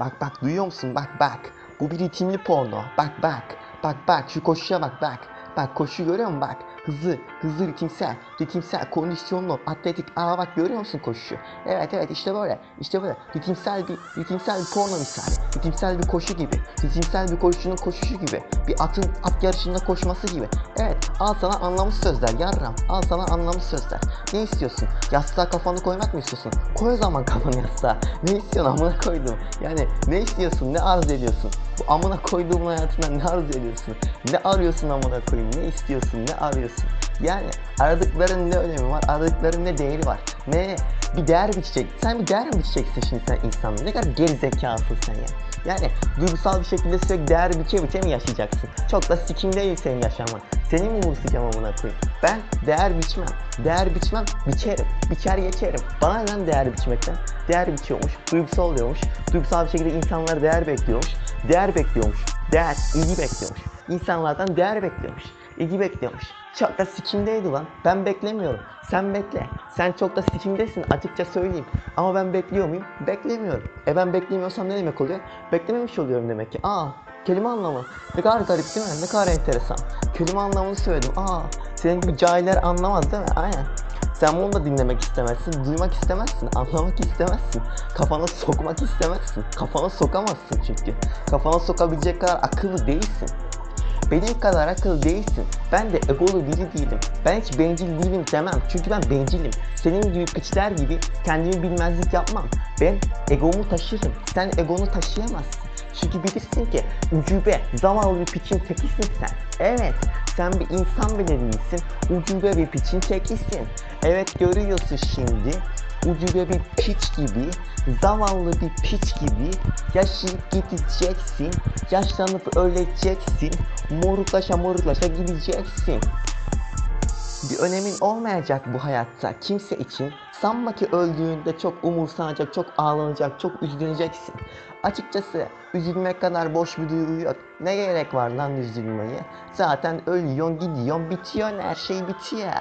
Bak bak duyuyor musun? Bak bak. Bu bir ritimli porno. Bak bak. Bak bak şu koşuya bak bak. Bak koşu görüyor musun bak. Hızlı, hızlı ritimsel, ritimsel, kondisyonlu, atletik. Aa bak görüyor musun koşu? Evet evet işte böyle, işte böyle. Ritimsel bir, ritimsel bir porno misali. Ritimsel bir koşu gibi. Ritimsel bir koşucunun koşuşu gibi. Bir atın at yarışında koşması gibi. Evet al sana anlamlı sözler yarram. Al sana anlamlı sözler. Ne istiyorsun? Yastığa kafanı koymak mı istiyorsun? Koy o zaman kafanı yastığa. Ne istiyorsun amına koydum. Yani ne istiyorsun? Ne arz ediyorsun? Bu amına koyduğumun hayatından ne arz ediyorsun? Ne arıyorsun amına koyayım? Ne istiyorsun? Ne arıyorsun? Yani aradıkların ne önemi var? Aradıkların ne değeri var? Ne bir değer biçecek. Sen bir değer mi biçeceksin şimdi sen insanla? Ne kadar geri zekalısın sen ya. Yani duygusal bir şekilde sürekli değer biçe biçe mi yaşayacaksın? Çok da sikim değil senin yaşaman. Seni mi umursayacağım amına koyayım? Ben değer biçmem. Değer biçmem, biçerim. Biçer geçerim. Bana neden değer biçmekten? Değer biçiyormuş, duygusal oluyormuş. Duygusal bir şekilde insanlara değer bekliyormuş. Değer bekliyormuş. Değer, ilgi bekliyormuş. İnsanlardan değer bekliyormuş. İlgi bekliyormuş. Çok da sikimdeydi lan. Ben beklemiyorum. Sen bekle. Sen çok da sikimdesin açıkça söyleyeyim. Ama ben bekliyor muyum? Beklemiyorum. E ben beklemiyorsam ne demek oluyor? Beklememiş oluyorum demek ki. Aa kelime anlamı. Ne kadar garip değil mi? Ne kadar enteresan. Kelime anlamını söyledim. Aa senin gibi cahiller anlamaz değil mi? Aynen. Sen bunu da dinlemek istemezsin, duymak istemezsin, anlamak istemezsin. Kafana sokmak istemezsin. Kafana sokamazsın çünkü. Kafana sokabilecek kadar akıllı değilsin. Benim kadar akıllı değilsin. Ben de egolu biri değilim. Ben hiç bencil değilim demem. Çünkü ben bencilim. Senin gibi piçler gibi kendimi bilmezlik yapmam. Ben egomu taşırım. Sen egonu taşıyamazsın. Çünkü bilirsin ki ucube, zavallı bir piçin tekisin sen. Evet, sen bir insan bile değilsin. Ucube bir piçin tekisin. Evet görüyorsun şimdi. Ucube bir piç gibi, zavallı bir piç gibi yaşayıp gideceksin. Yaşlanıp öleceksin. Moruklaşa moruklaşa gideceksin. Bir önemin olmayacak bu hayatta kimse için. Sanma ki öldüğünde çok umursanacak, çok ağlanacak, çok üzüleceksin. Açıkçası üzülmek kadar boş bir duygu yok. Ne gerek var lan üzülmeye? Zaten ölüyorsun, gidiyorsun, bitiyor her şey bitiyor.